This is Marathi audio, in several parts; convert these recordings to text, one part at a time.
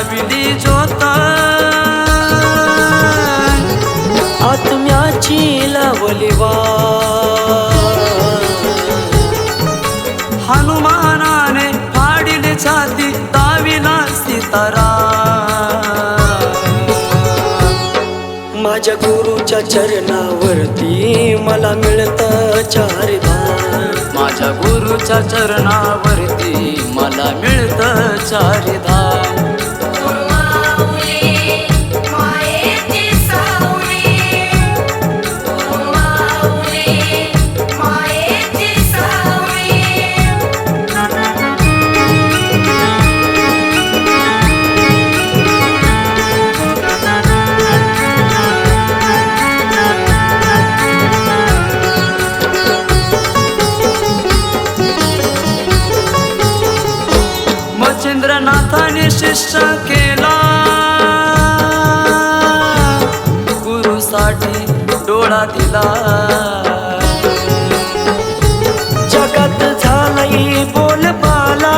विधी जोता आत्म्याची लावली वा. हनुमानाने फाडिले छाती दाविला सीतारा. माझ्या गुरुच्या चरणावरती मला मिळतं चारिधाम. माझ्या गुरुच्या चरणावरती मला मिळतं चारिधाम. मच्छिंद्रनाथाने शिष्य केला. गुरुसाठी डोळा दिला. जगात झालंय बोलबाला.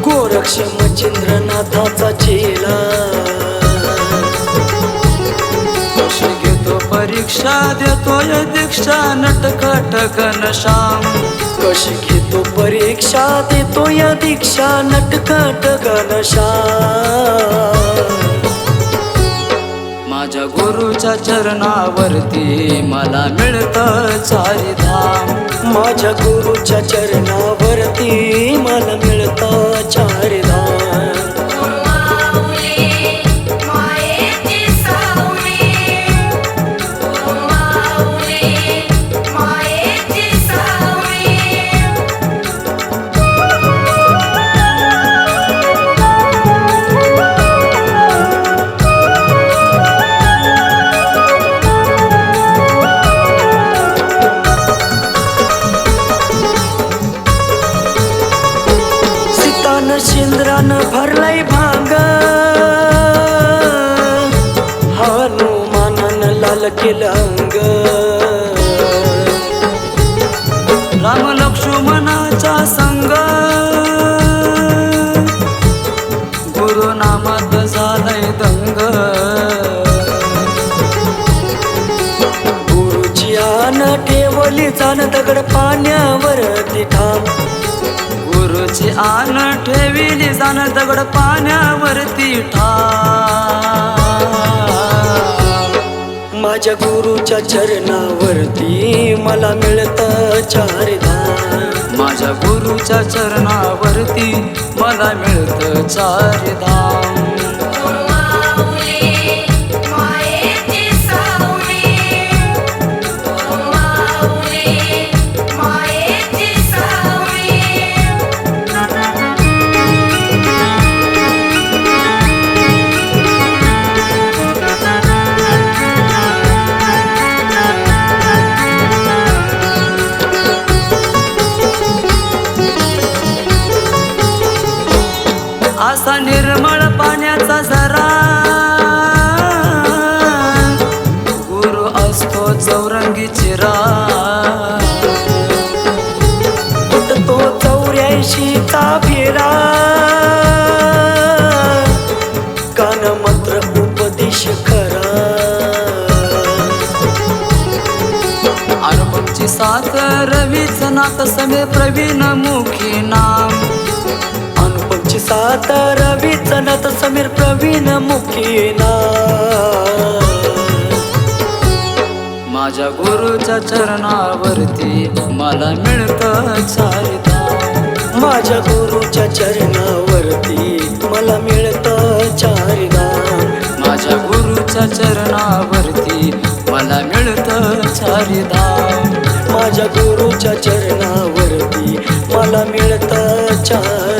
गोरक्ष मच्छिंद्रनाथाचा चेला. कशी घेतो परीक्षा देतोय दीक्षा नटखट घनश्याम. कशी घेतो परीक्षा देतो या दीक्षा नटकाट घनशा माझ्या गुरुच्या चरणावरती मला मिळत चारिधाम माझ्या गुरुच्या चरणावरती मला मिळत चार शिंद्रानं भरलंय भांग. हनुमानानं लाल केलं अंग राम लक्ष्मणाचा संग. गुरु नामात झालंय दंग. गुरुची आन ठेवली जाण दगड गुरुची आन ठेविली जाण दगड पाण्यावरती ठा माझ्या गुरुच्या चरणावरती मला मिळत चारदा माझ्या गुरुच्या चरणावरती मला मिळत चारदा असा निर्मळ पाण्याचा झरा गुरु असतो चौरंगी चिरा तो चौऱ्याऐंशीचा फेरा. कान मात्र उपदेश खरा. अनुपमची साथ रवीच नाथ समे प्रवीण मुखी नाम. साता रवी तनत समीर प्रवीण मुखीना. माझ्या गुरुच्या चरणावरती मला मिळत चालता. माझ्या गुरुच्या चरणावरती मला मिळत चारिदा माझ्या गुरुच्या चरणावरती मला मिळत चारिदा माझ्या गुरुच्या चरणावरती मला मिळत चार